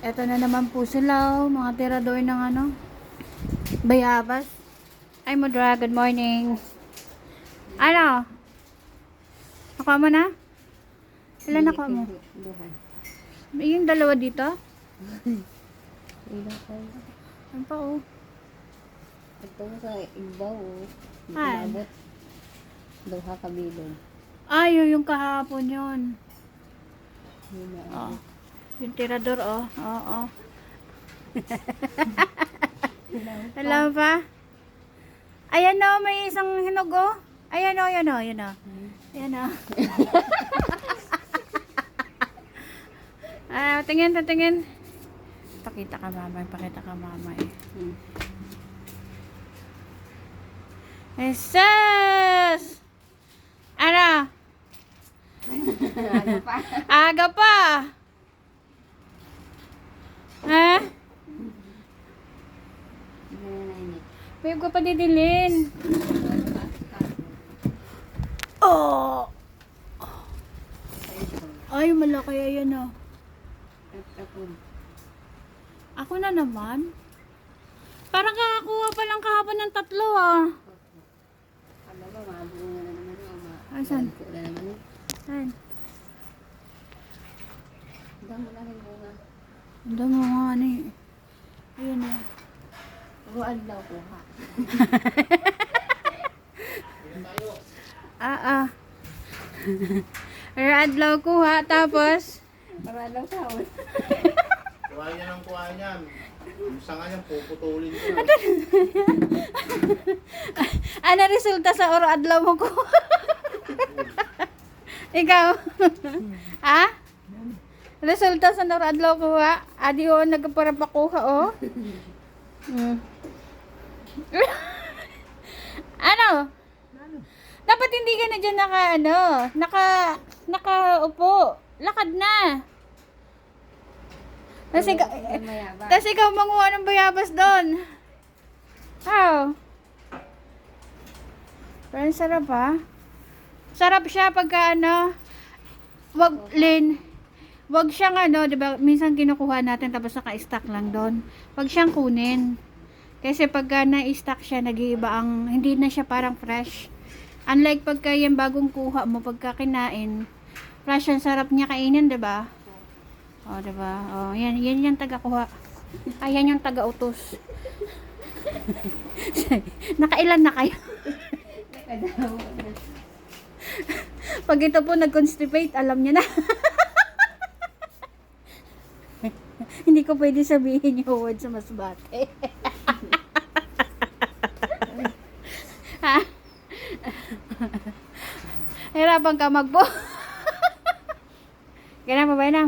Eto na naman po sila, oh, mga tirador ng ano, bayabas. Ay, Mudra, good morning. Ano? Nakuha mo na? Ilan nakuha mo? Yung dalawa dito? Ilan? Ano pa, oh? Ito sa igbaw, oh. Inabot. Duha ka bilog. Ay, yun yung kahapon yun. Yun na. Oh. Yung tirador, oh. Oo, oh, Alam pa? Ayan o, may isang hinog, oh. Ayan o, ayan o, ayan o. Ayan o. ah, tingin, tingin. Pakita ka, mama. Pakita ka, mama, eh. Hmm. Jesus! Ano? Ano pa? Aga pa. Ha? Ano na Babe ko pa didilin. Oh! Ay, malaki ayan oh. Ako na naman. Parang kakakuha pa lang kahapon ng tatlo ah. Ano ba, mabunga na naman yun. Ma Asan? Ko na naman. Damo na rin bunga. Ang dami nga ano eh. Ayan eh. Ruan daw kuha. Ah ah. Radlaw kuha tapos Ruan daw sahod. Kuha niya ng kuha niyan. Yung sanga niyan, puputulin ko. ano resulta sa oro adlaw mo ko? Ikaw? ha? Resulta sa oro adlaw ko ha? Adi o nagpara pa kuha o. Hmm. ano? Dapat hindi ka na dyan naka ano, naka nakaupo. Lakad na. Kasi ka, tapos ikaw manguha ng bayabas doon. How? Pero sarap ha. Sarap siya pagka ano, wag, Lin, wag siyang ano, di ba, minsan kinukuha natin tapos naka-stack lang doon. Wag siyang kunin. Kasi pagka na-stack siya, nag-iiba ang, hindi na siya parang fresh. Unlike pagka yung bagong kuha mo, pagka kinain, fresh ang sarap niya kainin, di ba? Oh, diba? O, oh, yan, yan yung taga-kuha. Ayan yung taga-utos. Nakailan na kayo? Pag ito po nag-constipate, alam niya na. Hindi ko pwede sabihin yung word sa masbate. ha? Hirapan ka magbo. Kaya na, babay na.